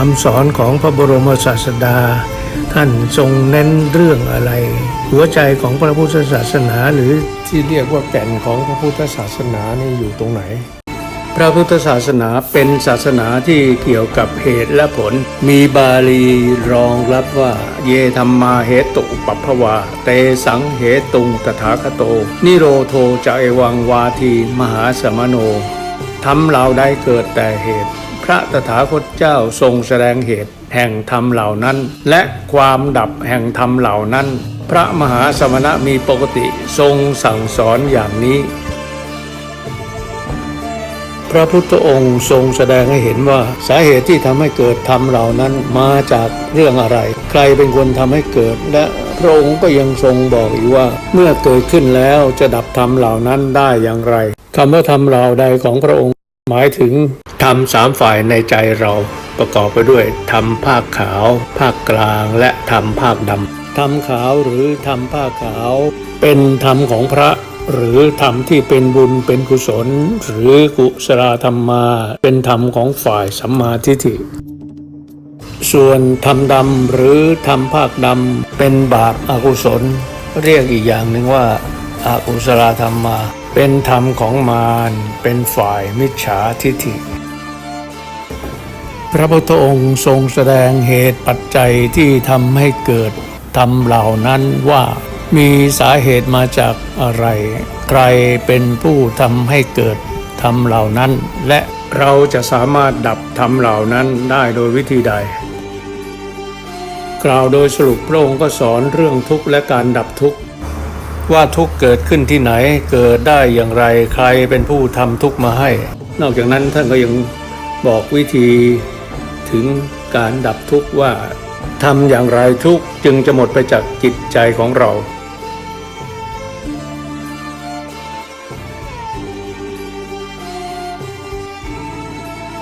คำสอนของพระบรมศาสดา ท่านทรงเน้นเรื่องอะไร หัวใจของพระพุทธศาสนาหรือที่เรียกว่าแก่นของพระพุทธศาสนานี่อยู่ตรงไหน พระพุทธศาสนาเป็นศาสนาที่เกี่ยวกับเหตุและผล มีบาลีรองรับว่า เยธรรมาเหตุปัปภวา เตสังเหตุงตถาคโต นิโรโทจะเอวังวาทีมหาสมโนทำเหล่าใดเกิดแต่เหตุ พระตถาคตเจ้าทรงแสดงเหตุแห่งธรรมเหล่านั้น และความดับแห่งธรรมเหล่านั้น พระมหาสมณะมีปกติทรงสั่งสอนอย่างนี้ พระพุทธองค์ทรงแสดงให้เห็นว่าสาเหตุที่ทำให้เกิดธรรมเหล่านั้นมาจากเรื่องอะไร ใครเป็นคนทำให้เกิดและพระองค์ก็ยังทรงบอกอีกว่า เมื่อเกิดขึ้นแล้วจะดับธรรมเหล่านั้นได้อย่างไรคำว่าธรรมเหล่าใดของพระองค์ หมายถึงธรรมสามฝ่ายในใจเราประกอบไปด้วยธรรมภาคขาว ภาคกลางและธรรมภาคดำธรรมขาวหรือธรรมภาคขาว เป็นธรรมของพระ หรือธรรมที่เป็นบุญเป็นกุศล หรือกุศลธรรมมาเป็นธรรมของฝ่ายสัมมาทิฏฐิส่วนธรรมดำหรือธรรมภาคดำเป็นบาปอากุศล เรียกอีกอย่างหนึ่งว่าอากุศลธรรมมา เป็นธรรมของมารเป็นฝ่ายมิจฉาทิฏฐิ พระพุทธองค์ทรงแสดงเหตุปัจจัยที่ทำให้เกิดธรรมเหล่านั้นว่ามีสาเหตุมาจากอะไร ใครเป็นผู้ทำให้เกิดธรรมเหล่านั้น และเราจะสามารถดับธรรมเหล่านั้นได้โดยวิธีใด กล่าวโดยสรุปพระองค์ก็สอนเรื่องทุกข์และการดับทุกข์ ว่าทุกเกิดขึ้นที่ไหนเกิดได้อย่างไรใครเป็นผู้ทำทุกมาให้ นอกจากนั้นท่านก็ยังบอกวิธีถึงการดับทุกข์ว่าทำอย่างไรทุกจึงจะหมดไปจากจิตใจของเรา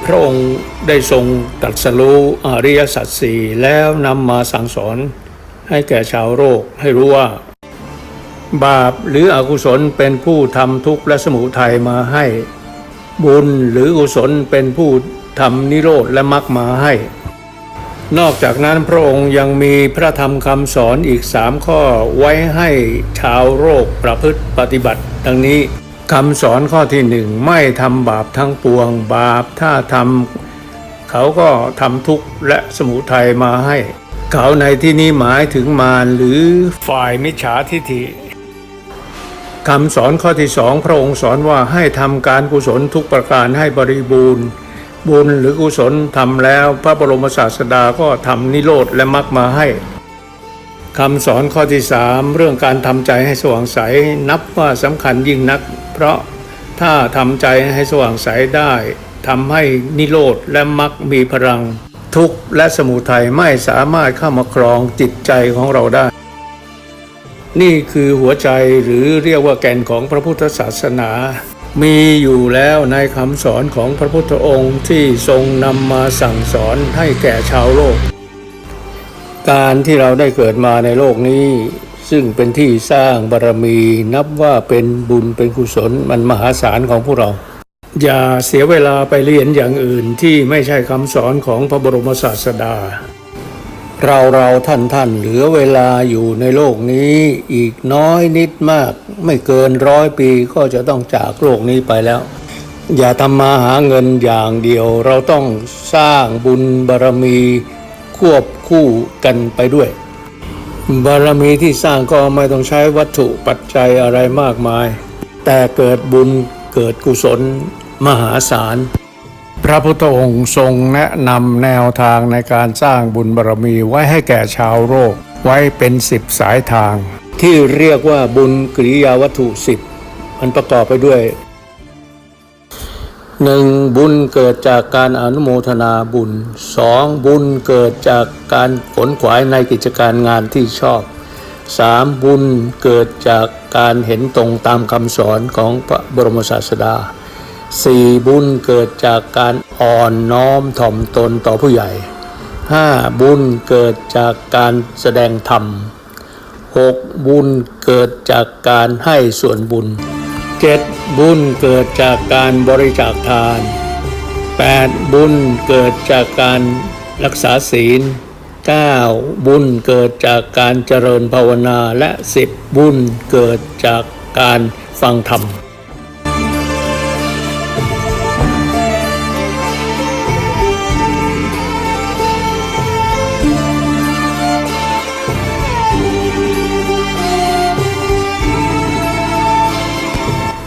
พระองค์ได้ทรงตรัสรู้อริยสัจสี่แล้วนำมาสั่งสอนให้แก่ชาวโลกให้รู้ว่า บาปหรืออกุศลเป็นผู้ทำทุกข์และสมุทัยมาให้ บุญหรือกุศลเป็นผู้ทำนิโรธและมรรคมาให้ นอกจากนั้นพระองค์ยังมีพระธรรมคำสอนอีกสามข้อไว้ให้ชาวโลกประพฤติปฏิบัติ ดังนี้คำสอนข้อที่หนึ่งไม่ทำบาปทั้งปวงบาปถ้าทำเขาก็ทำทุกข์และสมุทัยมาให้ เขาในที่นี้หมายถึงมารหรือฝ่ายมิจฉาทิฏฐิ คำสอนข้อที่สองพระองค์สอนว่าให้ทำการกุศลทุกประการให้บริบูรณ์ บุญหรือกุศลทำแล้วพระบรมศาสดาก็ทำนิโรธและมรรคมาให้คำสอนข้อที่สามเรื่องการทำใจให้สว่างใสนับว่าสำคัญยิ่งนัก เพราะถ้าทำใจให้สว่างใสได้ทำให้นิโรธและมรรคมีพลัง ทุกข์และสมุทัยไม่สามารถเข้ามาครองจิตใจของเราได้ นี่คือหัวใจหรือเรียกว่าแก่นของพระพุทธศาสนา มีอยู่แล้วในคำสอนของพระพุทธองค์ที่ทรงนำมาสั่งสอนให้แก่ชาวโลก การที่เราได้เกิดมาในโลกนี้ ซึ่งเป็นที่สร้างบารรมีนับว่าเป็นบุญเป็นกุศลมันมหาศาลของพวกเรา อย่าเสียเวลาไปเรียนอย่างอื่นที่ไม่ใช่คำสอนของพระบรมศาสดา เราเราท่านท่านเหลือเวลาอยู่ในโลกนี้อีกน้อยนิดมาก ไม่เกินร้อยปีก็จะต้องจากโลกนี้ไปแล้ว อย่าทำมาหาเงินอย่างเดียว เราต้องสร้างบุญบารมีควบคู่กันไปด้วย บารมีที่สร้างก็ไม่ต้องใช้วัตถุปัจจัยอะไรมากมาย แต่เกิดบุญเกิดกุศล มหาศาล พระพุทธองค์ทรงแนะนำแนวทางในการสร้างบุญบารมีไว้ให้แก่ชาวโลกไว้เป็นสิบสายทาง ที่เรียกว่าบุญกิริยาวัตถุสิบมันประกอบไปด้วยหนึ่งบุญเกิดจากการอนุโมทนาบุญสองบุญเกิดจากการขนขวายในกิจการงานที่ชอบสามบุญเกิดจากการเห็นตรงตามคำสอนของพระบรมศาสดา สี่บุญเกิดจากการอ่อนน้อมถ่อมตนต่อผู้ใหญ่ห้าบุญเกิดจากการแสดงธรรมหกบุญเกิดจากการให้ส่วนบุญเจ็ดบุญเกิดจากการบริจาคทานแปดบุญเกิดจากการรักษาศีล 9. บุญเกิดจากการเจริญภาวนาและ10บุญเกิดจากการฟังธรรม